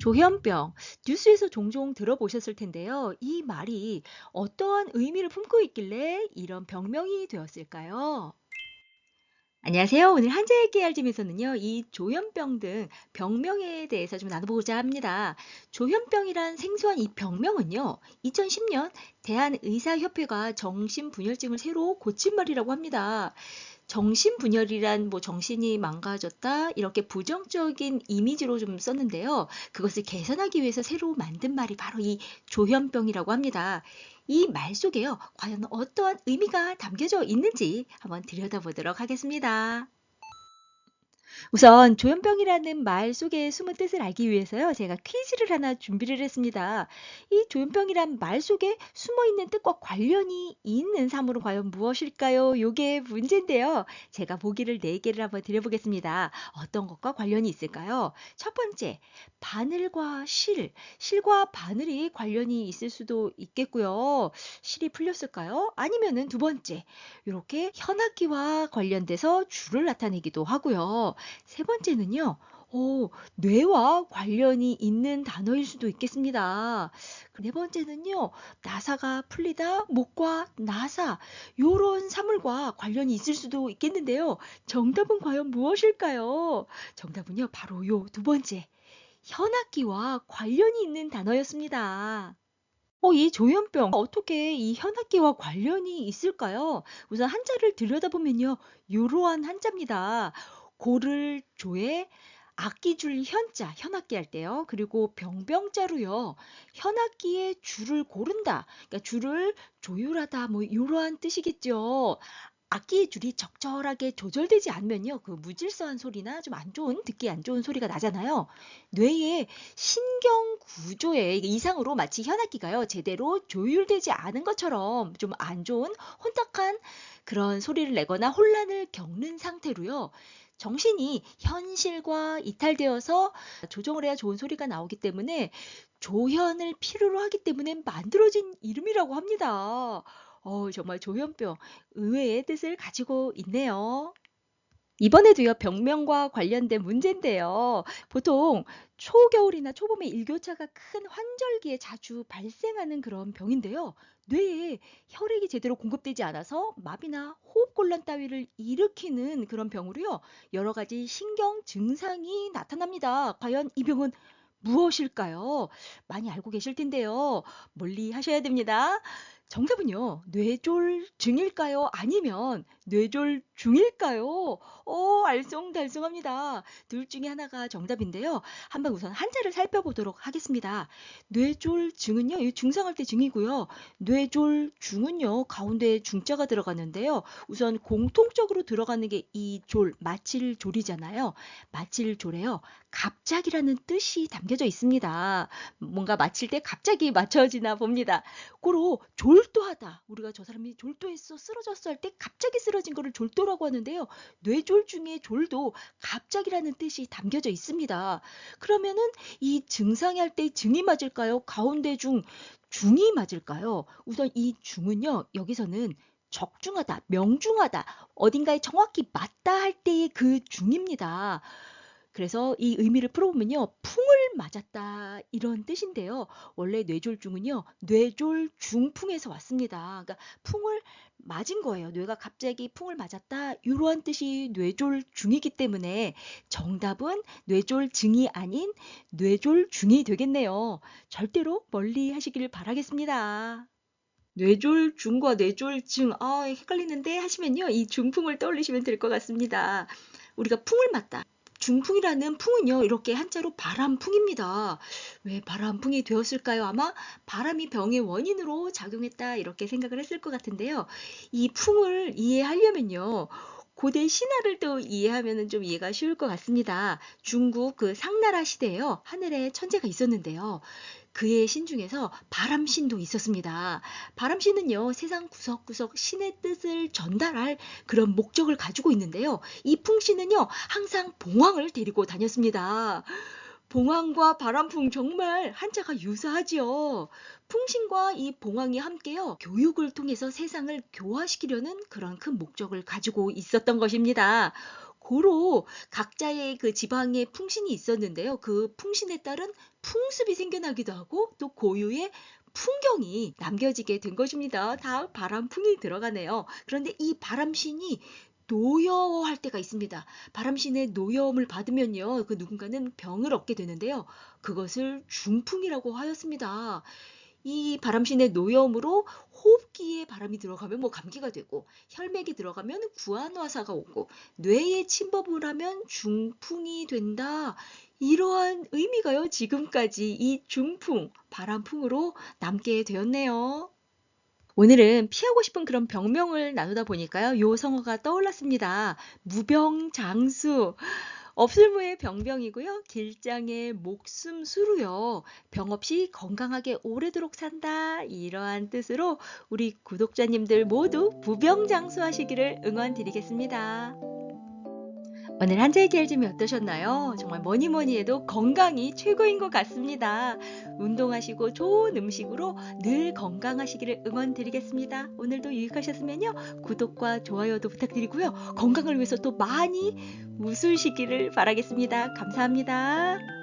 조현병, 뉴스에서 종종 들어보셨을 텐데요. 이 말이 어떠한 의미를 품고 있길래 이런 병명이 되었을까요? 안녕하세요. 오늘 한자의 알림에서는요, 이 조현병 등 병명에 대해서 좀 나눠보고자 합니다. 조현병이란 생소한 이 병명은요, 2010년 대한의사협회가 정신분열증을 새로 고친 말이라고 합니다. 정신분열이란 뭐 정신이 망가졌다 이렇게 부정적인 이미지로 좀 썼는데요. 그것을 개선하기 위해서 새로 만든 말이 바로 이 조현병이라고 합니다. 이 말 속에요. 과연 어떠한 의미가 담겨져 있는지 한번 들여다보도록 하겠습니다. 우선 조현병이라는 말 속의 숨은 뜻을 알기 위해서요. 제가 퀴즈를 하나 준비를 했습니다. 이 조현병이란 말 속에 숨어 있는 뜻과 관련이 있는 사물은 과연 무엇일까요? 요게 문제인데요. 제가 보기를 4개를 한번 드려보겠습니다. 어떤 것과 관련이 있을까요? 첫 번째, 바늘과 실. 실과 바늘이 관련이 있을 수도 있겠고요. 실이 풀렸을까요? 아니면은 두 번째, 이렇게 현악기와 관련돼서 줄을 나타내기도 하고요. 세 번째는요. 어, 뇌와 관련이 있는 단어일 수도 있겠습니다. 네 번째는요. 나사가 풀리다, 목과 나사, 요런 사물과 관련이 있을 수도 있겠는데요. 정답은 과연 무엇일까요? 정답은요. 바로 요 두 번째. 현악기와 관련이 있는 단어였습니다. 어, 이 조현병 어떻게 이 현악기와 관련이 있을까요? 우선 한자를 들여다보면요. 요러한 한자입니다. 고를 조에 악기줄 현자, 현악기 할 때요. 그리고 병병자로요. 현악기의 줄을 고른다. 그러니까 줄을 조율하다 뭐 이러한 뜻이겠죠. 악기의 줄이 적절하게 조절되지 않으면요. 그 무질서한 소리나 좀 안 좋은, 듣기 안 좋은 소리가 나잖아요. 뇌의 신경 구조의 이상으로 마치 현악기가요. 제대로 조율되지 않은 것처럼 좀 안 좋은 혼탁한 그런 소리를 내거나 혼란을 겪는 상태로요. 정신이 현실과 이탈되어서 조정을 해야 좋은 소리가 나오기 때문에 조현을 필요로 하기 때문에 만들어진 이름이라고 합니다. 어, 정말 조현병 의외의 뜻을 가지고 있네요. 이번에도요, 병명과 관련된 문제인데요. 보통 초겨울이나 초봄에 일교차가 큰 환절기에 자주 발생하는 그런 병인데요. 뇌에 혈액이 제대로 공급되지 않아서 마비나 호흡곤란 따위를 일으키는 그런 병으로요. 여러 가지 신경 증상이 나타납니다. 과연 이 병은 무엇일까요? 많이 알고 계실 텐데요. 멀리 하셔야 됩니다. 정답은요. 뇌졸중일까요? 아니면 뇌졸 중일까요? 어, 알쏭달쏭합니다. 둘 중에 하나가 정답인데요. 한번 우선 한자를 살펴보도록 하겠습니다. 뇌졸중은요. 이 중상할 때 중이고요. 뇌졸중은요. 가운데 중자가 들어가는데요. 우선 공통적으로 들어가는 게 이 졸, 마칠졸이잖아요. 마칠졸에요. 갑작이라는 뜻이 담겨져 있습니다. 뭔가 마칠 때 갑자기 맞춰지나 봅니다. 고로 졸도하다. 우리가 저 사람이 졸도했어, 쓰러졌어 할 때 갑자기 쓰러진 거를 졸도 라고 하는데요. 뇌졸 중에 졸도 갑작이라는 뜻이 담겨져 있습니다. 그러면은 이 증상이 할 때 증이 맞을까요? 가운데 중 중이 맞을까요? 우선 이 중은요. 여기서는 적중하다, 명중하다, 어딘가에 정확히 맞다 할 때의 그 중입니다. 그래서 이 의미를 풀어보면요. 풍을 맞았다 이런 뜻인데요. 원래 뇌졸중은요. 뇌졸중풍에서 왔습니다. 그러니까 풍을 맞은 거예요. 뇌가 갑자기 풍을 맞았다 이러한 뜻이 뇌졸중이기 때문에 정답은 뇌졸증이 아닌 뇌졸중이 되겠네요. 절대로 멀리 하시길 바라겠습니다. 뇌졸중과 뇌졸증, 아, 헷갈리는데 하시면요. 이 중풍을 떠올리시면 될 것 같습니다. 우리가 풍을 맞다. 중풍이라는 풍은요, 이렇게 한자로 바람풍입니다. 왜 바람풍이 되었을까요? 아마 바람이 병의 원인으로 작용했다, 이렇게 생각을 했을 것 같은데요. 이 풍을 이해하려면요, 고대 신화를 또 이해하면 좀 이해가 쉬울 것 같습니다. 중국 그 상나라 시대에요. 하늘에 천재가 있었는데요. 그의 신 중에서 바람신도 있었습니다. 바람신은요, 세상 구석구석 신의 뜻을 전달할 그런 목적을 가지고 있는데요. 이 풍신은요, 항상 봉황을 데리고 다녔습니다. 봉황과 바람풍 정말 한자가 유사하지요. 풍신과 이 봉황이 함께요. 교육을 통해서 세상을 교화시키려는 그런 큰 목적을 가지고 있었던 것입니다. 고로 각자의 그 지방의 풍신이 있었는데요. 그 풍신에 따른 풍습이 생겨나기도 하고 또 고유의 풍경이 남겨지게 된 것입니다. 다 바람풍이 들어가네요. 그런데 이 바람신이 노여워할 때가 있습니다. 바람신의 노여움을 받으면요. 그 누군가는 병을 얻게 되는데요. 그것을 중풍이라고 하였습니다. 이 바람신의 노여움으로 호흡기에 바람이 들어가면 뭐 감기가 되고 혈맥이 들어가면 구안화사가 오고 뇌에 침범을 하면 중풍이 된다. 이러한 의미가요. 지금까지 이 중풍, 바람풍으로 남게 되었네요. 오늘은 피하고 싶은 그런 병명을 나누다 보니까요. 요 성어가 떠올랐습니다. 무병장수. 없을무의 병병이고요. 길장의 목숨 수루요. 병 없이 건강하게 오래도록 산다. 이러한 뜻으로 우리 구독자님들 모두 무병장수하시기를 응원드리겠습니다. 오늘 한자의 길짐이 어떠셨나요? 정말 뭐니 뭐니 해도 건강이 최고인 것 같습니다. 운동하시고 좋은 음식으로 늘 건강하시기를 응원드리겠습니다. 오늘도 유익하셨으면요. 구독과 좋아요도 부탁드리고요. 건강을 위해서 또 많이 웃으시기를 바라겠습니다. 감사합니다.